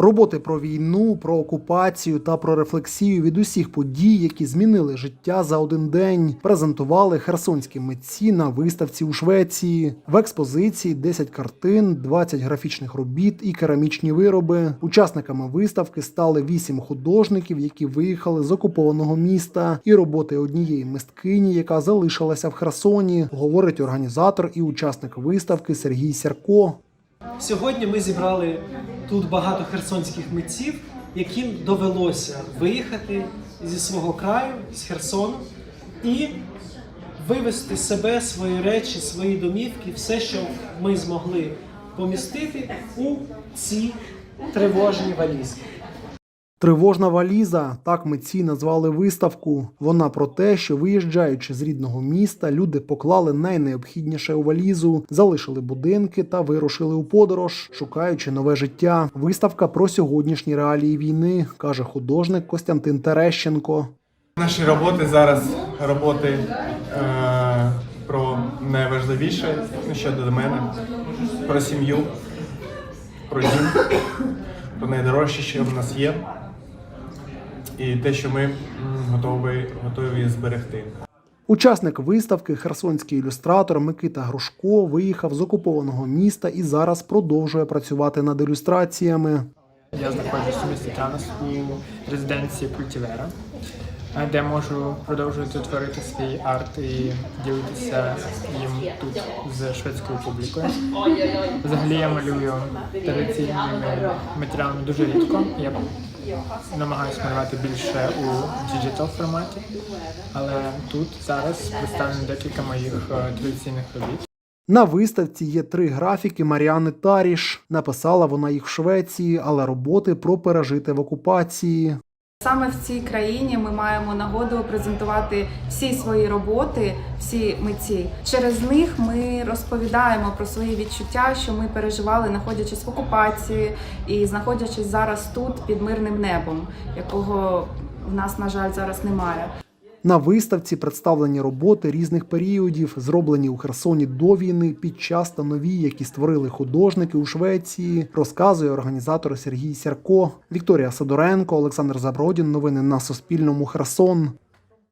Роботи про війну, про окупацію та про рефлексію від усіх подій, які змінили життя за один день, презентували херсонські митці на виставці у Швеції. В експозиції 10 картин, 20 графічних робіт і керамічні вироби. Учасниками виставки стали 8 художників, які виїхали з окупованого міста, і роботи однієї мисткині, яка залишилася в Херсоні, говорить організатор і учасник виставки Сергій Сярко. Сьогодні ми зібрали тут багато херсонських митців, яким довелося виїхати зі свого краю, з Херсону, і вивезти себе, свої речі, свої домівки, все, що ми змогли помістити у ці тривожні валізки. Тривожна валіза так митці назвали виставку. Вона про те, що виїжджаючи з рідного міста, люди поклали найнеобхідніше у валізу, залишили будинки та вирушили у подорож, шукаючи нове життя. Виставка про сьогоднішні реалії війни, каже художник Костянтин Терещенко. Наші роботи зараз роботи е, про найважливіше, ну, що до мене, про сім'ю, про дім, про найдорожче, що в нас є, і те, що ми готові, готові зберегти. Учасник виставки, херсонський ілюстратор Микита Грушко виїхав з окупованого міста і зараз продовжує працювати над ілюстраціями. Я знаходжусь у місті Канас у резиденції Культівера, е, де можу продовжувати творити свій арт і ділитися їм тут з шведською публікою. Взагалі я малюю традиційними матеріалами дуже рідко. Я намагаюся малювати більше у діджитал форматі, але тут зараз представлено декілька моїх е, традиційних робіт. На виставці є три графіки Маріани Таріш. Написала вона їх в Швеції, але роботи про пережити в окупації. Саме в цій країні ми маємо нагоду презентувати всі свої роботи, всі митці. Через них ми розповідаємо про свої відчуття, що ми переживали, знаходячись в окупації і знаходячись зараз тут під мирним небом, якого в нас, на жаль, зараз немає. На виставці представлені роботи різних періодів, зроблені у Херсоні до війни, під час та нові, які створили художники у Швеції, розказує організатор Сергій Сярко, Вікторія Сидоренко, Олександр Забродін. Новини на Суспільному. Херсон.